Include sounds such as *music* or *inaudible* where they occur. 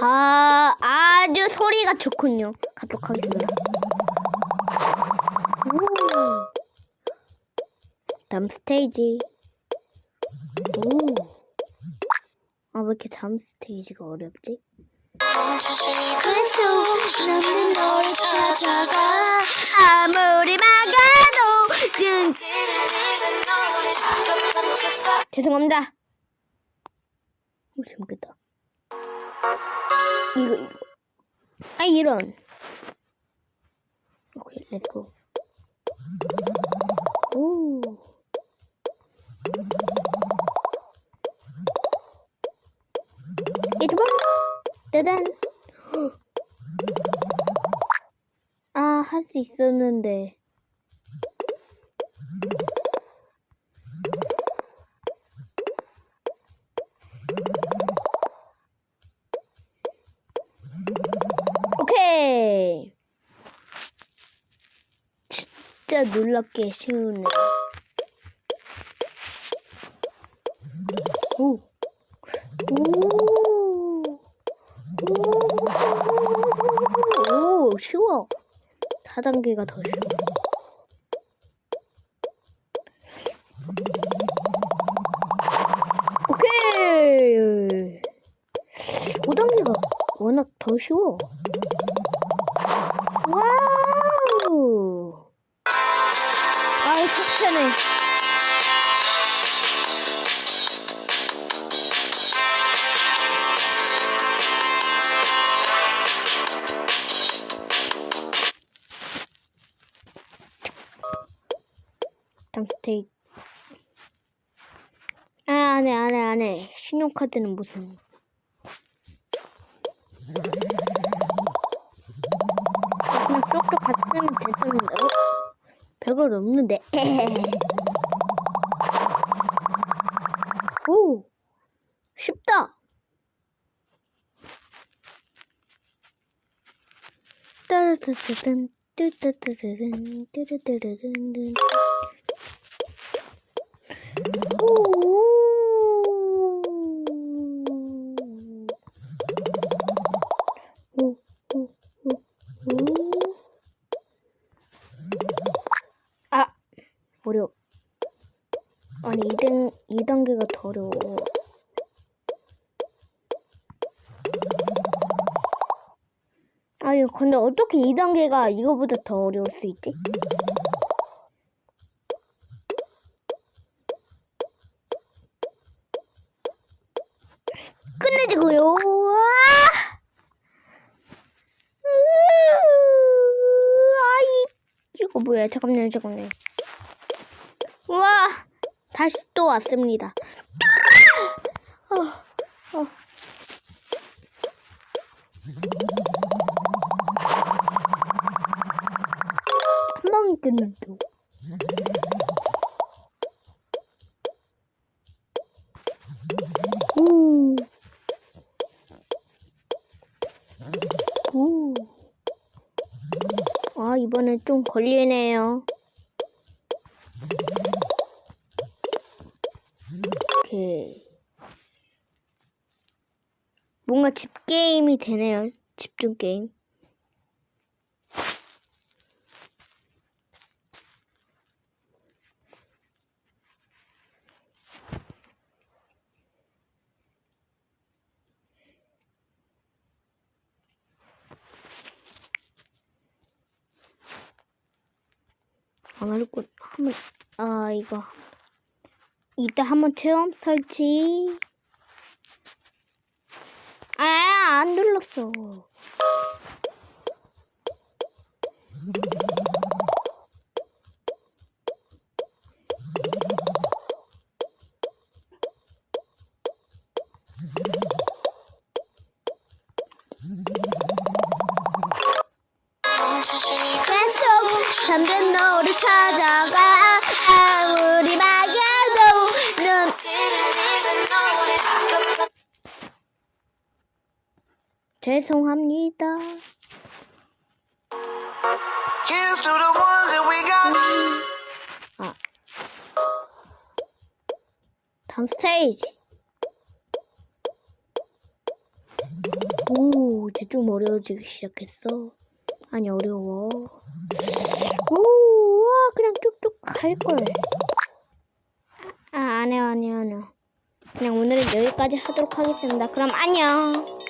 아, 아주 소리가 좋군요. 가도록 하겠습니다. 오. 다음 스테이지. 오. 아, 왜 이렇게 다음 스테이지가 어렵지? 아무리 막아도 든 죄송합니다. 오, 재밌겠다. 이거 이거. 아 이런. 오케이, 렛츠고. 오. 봐. 짜잔. *gasps* 아, 할 수 있었는데. 오케이. 진짜 놀랍게 쉬우네. 오. 오. 오. 오, 쉬워. 4단계가 더 쉬워. 오케이. 5단계가 워낙 더 쉬워. 와 아이, 속편해. 당스테이크. 아, 안 해, 안 해, 안 해. 신용카드는 무슨. 그냥 쪽쪽 갔으면 됐었는데. 어? 별거 없는데. *laughs* 오! 쉽다! 따르르르른, 뚜뚜뚜르른, 뚜르르르른. 오! 오, 오, 오, 오. 아! 어려워. 아니, 2단, 2단계가 더 어려워. 아니, 근데 어떻게 2단계가 이거보다 더 어려울 수 있지? 끝내지고요. 아! 이거 뭐야? 잠깐만요, 잠깐만요. 와, 다시 또 왔습니다. 어, 어. 한 방에 끝는다. 오. 오. 아, 이번엔 좀 걸리네요. 뭔가 집게임이 되네요. 집중 게임. 안 할고 한번 아 이거 이따 한번 체험 설치 아 안 눌렀어 계속 잠든 너를 찾아가 죄송합니다. 아 다음 스테이지 오 오, 이제 좀 어려워지기 시작했어. 아니, 어려워. 오, 와, 그냥 쭉쭉 갈걸. 아, 안 해요, 안 해요, 안 해요. 그냥 오늘은 여기까지 하도록 하겠습니다. 그럼 안녕.